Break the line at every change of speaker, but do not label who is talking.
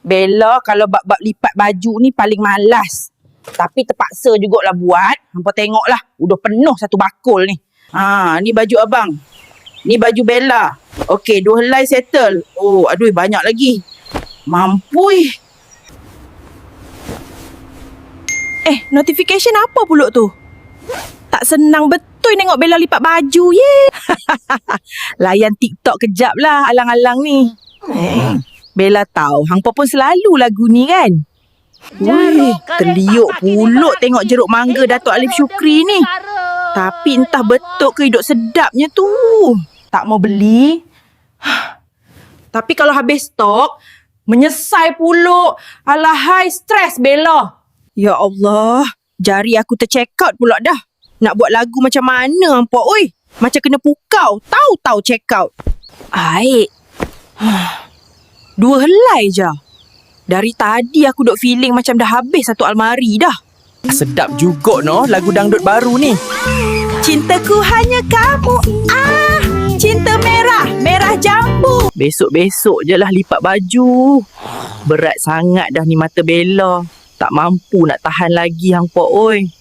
Bella kalau bab-bab lipat baju ni paling malas. Tapi terpaksa jugalah buat. Hampa tengoklah. Udah penuh satu bakul ni. Ha, ni baju abang. Ni baju Bella. Okey, dua helai settle. Oh, aduh banyak lagi. Mampui.
Eh, notification apa pula tu? Tak senang betul tengok Bella lipat baju, ye. Layan TikTok kejap lah alang-alang ni. Eh, Bella tahu, hangpa pun selalu lagu ni kan? Wih, terliuk puluk tengok jeruk mangga Datuk Alif Syukri ni. Tapi entah betul ke hidup sedapnya tu. Tak mau beli. Tapi kalau habis stok, menyesal puluk. Alahai, stres Bella. Ya Allah, jari aku tercheck out pula dah. Nak buat lagu macam mana hampa oi? Macam kena pukau, tahu-tahu check out. Aik. Dua helai je. Dari tadi aku duk feeling macam dah habis satu almari dah.
Sedap juga no lagu dangdut baru ni.
Cintaku hanya kamu. Ah, cinta merah, merah jambu.
Besok-besok je lah lipat baju. Berat sangat dah ni mata Bella. Tak mampu nak tahan lagi hangpa oi.